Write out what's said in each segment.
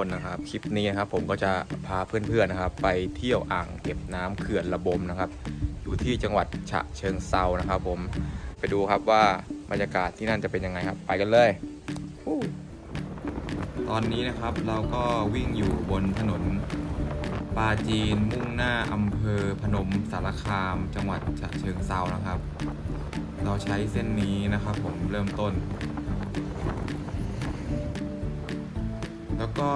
คนนะครับ คลิปนี้ครับผมก็จะพาเพื่อนๆนะครับ ไปเที่ยวอ่างเก็บน้ำเขื่อนระบมนะครับ อยู่ที่จังหวัดฉะเชิงเซานะครับ ผมไปดูครับว่าบรรยากาศที่นั่นจะเป็นยังไงครับ ไปกันเลยตอนนี้นะครับเราก็วิ่งอยู่บนถนนปาจีนมุ่งหน้าอำเภอพนมสารคาม จังหวัดฉะเชิงเซานะครับ เราใช้เส้นนี้นะครับ ผมเริ่มต้น แล้วก็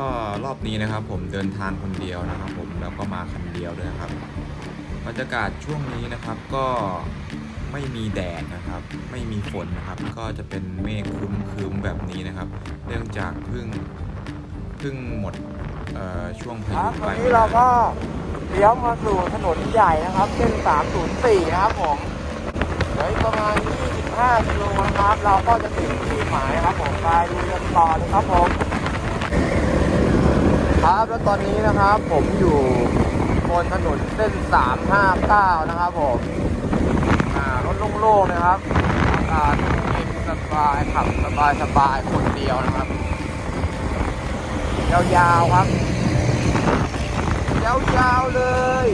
รอบนี้นะครับ ผมเดินทางคนเดียวนะครับ ผมแล้วก็มาคันเดียวด้วยครับบรรยากาศช่วงนี้นะครับก็ไม่มีแดดนะครับ ไม่มีฝนนะครับ ก็จะเป็นเมฆครึ้มๆแบบนี้นะครับ เนื่องจากเพิ่งเพิ่งหมดช่วงพายุรับไปวันนี้เราก็เลี้ยวมาสู่ถนนใหญ่นะครับเส้น304 นะครับผมเดี๋ยวประมาณ25กิโลนะครับ เราก็จะถึงที่หมายครับผมไปดูกันต่อเลยครับผม ครับแล้วตอนนี้นะครับผมอยู่บนถนนเส้น 359 นะครับผมรถโล่งๆนะครับอากาศเย็นสบายขับสบายสบายคนเดียวนะครับ ยาวๆครับ ยาวๆเลย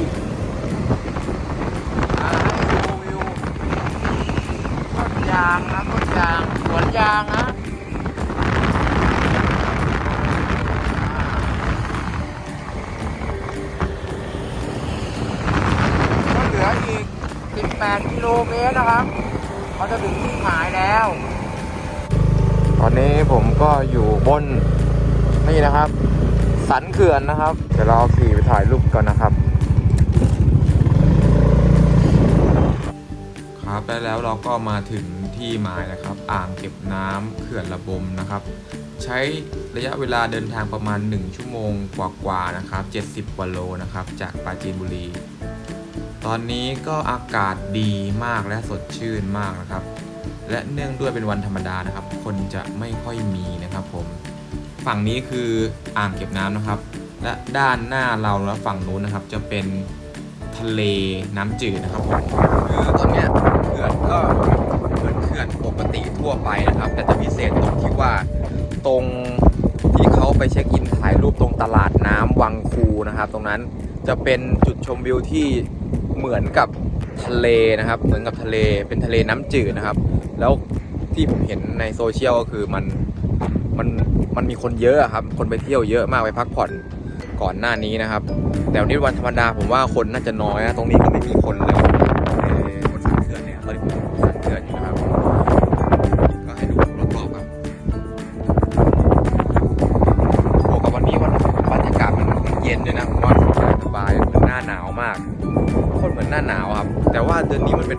อ่าให้ดูวิวต้นยางนะต้นยางสวนยางนะ 18กิโลเมตรนะครับเขาจะถึงที่หมายแล้ว ตอนนี้ผมก็อยู่บนนี่นะครับ สันเขื่อนนะครับ เดี๋ยวเราขี่ไปถ่ายรูปก่อนนะครับ ครับได้แล้วเราก็มาถึงที่หมายนะครับ อ่างเก็บน้ำเขื่อนระบมนะครับ ใช้ระยะเวลาเดินทางประมาณ 1 ชั่วโมงกว่าๆนะครับ 70กว่าโลนะครับ จากปราจีนบุรี ตอนนี้ก็อากาศดีมากและสดชื่นมากนะครับ และเนื่องด้วยเป็นวันธรรมดานะครับ คนจะไม่ค่อยมีนะครับผม ฝั่งนี้คืออ่างเก็บน้ำนะครับ และด้านหน้าเราและฝั่งนู้นนะครับ จะเป็นทะเลน้ำจืดนะครับผมคือตอนเนี้ยเขื่อนก็เหมือนเขื่อนปกติทั่วไปนะครับ แต่จะพิเศษตรงที่ว่าตรงที่เขาไปเช็คอินถ่ายรูปตรงตลาดน้ำวังคูนะครับ ตรงนั้นจะเป็นจุดชมวิวที่ เหมือนกับทะเลนะครับ เหมือนกับทะเลเป็นทะเลน้ำจืดนะครับ แล้วที่ผมเห็นในโซเชียลก็คือมันมันมันมีคนเยอะอะครับ คนไปเที่ยวเยอะมากไปพักผ่อนก่อนหน้านี้นะครับ แต่วันนี้วันธรรมดาผมว่าคนน่าจะน้อยนะตรงนี้ก็ไม่มีคนเลย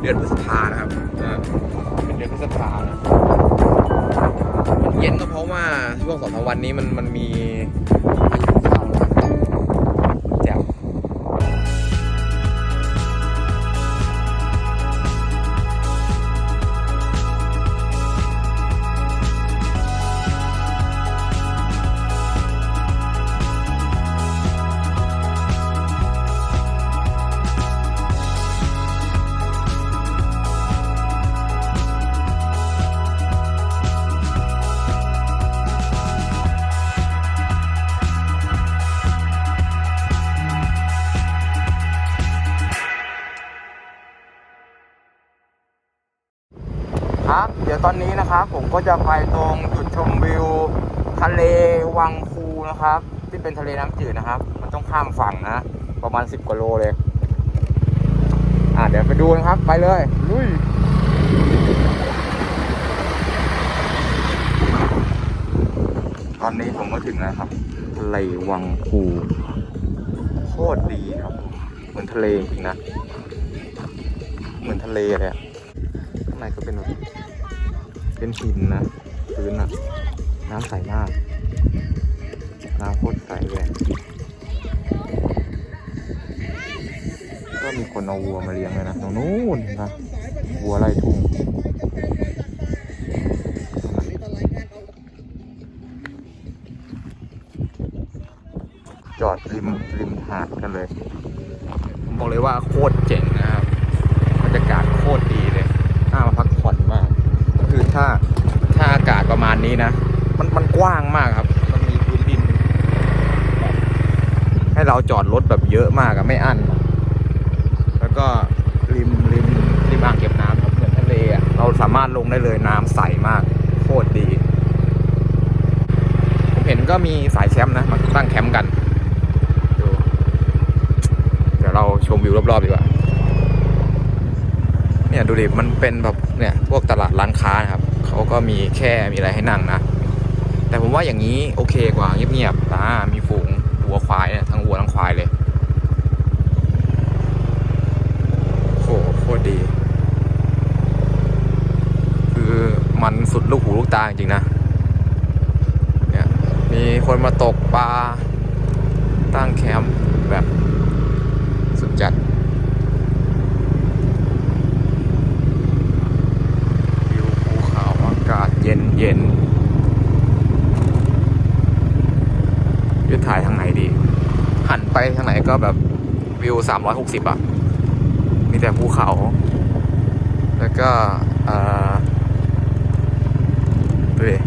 เป็นเดือนพฤษภานะครับเออเป็นเดือนพฤษภานะมันเย็นก็เพราะว่าช่วงสองสามวันนี้มันมันมี ตอนนี้นะครับ ผมก็จะไปตรงจุดชมวิว ทะเลวังคูนะครับ ที่เป็นทะเลน้ำจืดนะครับ มันต้องข้ามฝั่งนะ ประมาณ 10กว่าโลเลย อ่าเดี๋ยวไปดูนะครับ ไปเลยลุยตอนนี้ผมก็ถึงแล้วครับ ทะเลวังคูโคตรดีครับ เหมือนทะเลจริงนะ เหมือนทะเลเลยอะข้างในก็เป็นแบบ เป็นหินนะพื้นอะน้ำใสมาก น้ำโคตรใสเลยก็มีคนเอาวัวมาเลี้ยงเลยนะตรงนู้นนะวัวไล่ทุ่งจอดริมริมหาดกันเลยผมบอกเลยว่าโคตรเจ๋งนะครับบรรยากาศโคตรดีเลยน่ามาพักผ่อนมาก คือถ้าถ้าอากาศประมาณนี้นะ มันมันกว้างมากครับ มันมีพื้นดิน ให้เราจอดรถแบบเยอะมากอะไม่อั้นแล้วก็ริมริมริมอ่างเก็บน้ำครับเหมือนทะเลอะเราสามารถลงได้เลยน้ำใสมาก โคตรดี ผมเห็นก็มีสายแคมป์นะมาตั้งแคมป์กันเดี๋ยวเราชมวิวรอบๆดีกว่า เนี่ยดูดิมันเป็นแบบเนี่ยพวกตลาดร้านค้านะครับเขาก็มีแค่มีอะไรให้นั่งนะ แต่ผมว่าอย่างนี้โอเคกว่าเงียบๆนะมีฝูงวัวควายเนี่ยทั้งวัวทั้งควายเลยโหโคตรดี คือมันสุดลูกหูลูกตาจริงๆนะเนี่ยมีคนมาตกปลาตั้งแคมป์แบบสุดจัด วิวภูเขาอากาศเย็นเย็นจะถ่ายทางไหนดี หันไป ทางไหนก็แบบวิว 360อะ มีแต่ภูเขา แล้วก็เอ่อดูดิ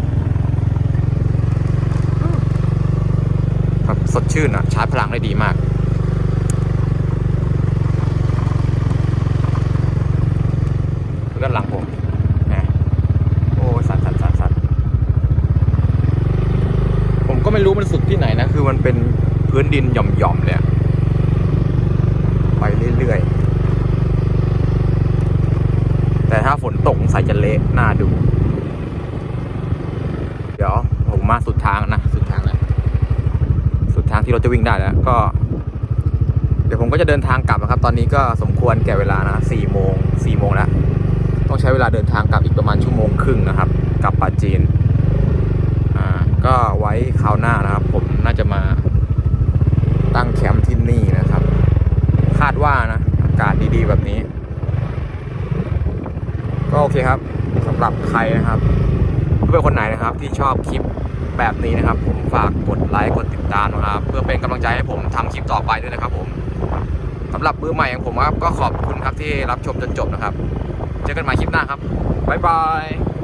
แบบสดชื่นอะ ชาร์จพลังได้ดีมากด้านหลังผมแหมโอ้สันสันสันสันผมก็ไม่รู้มันสุดที่ไหนนะ คือมันเป็น พื้นดินหย่อมๆเลยอะไปเรื่อยๆ แต่ถ้าฝนตกใส่จะเละน่าดู เดี๋ยวผมมาสุดทางนะ สุดทางแล้ว สุดทางที่เราจะวิ่งได้แล้ว ก็ เดี๋ยวผมก็จะเดินทางกลับนะครับ ตอนนี้ก็สมควรแก่เวลานะสี่โมงสี่โมงแล้ว ต้องใช้เวลาเดินทางกลับอีกประมาณชั่วโมงครึ่งนะครับ กลับปาจีน อ่า ก็ไว้คราวหน้านะครับ ผมน่าจะมา ตั้งแคมป์ที่นี่นะครับ คาดว่านะ อากาศดีๆแบบนี้ ก็โอเคครับสำหรับใครนะครับเพื่อนคนไหนนะครับที่ชอบคลิปแบบนี้นะครับ ผมฝากกดไลค์กดติดตามนะครับ เพื่อเป็นกำลังใจให้ผมทำคลิปต่อไปด้วยนะครับ ผมสำหรับมือใหม่องผมครับก็ขอบคุณครับที่รับชมจนจบนะครับ เจอกันใหม่คลิปหน้าครับบ๊ายบาย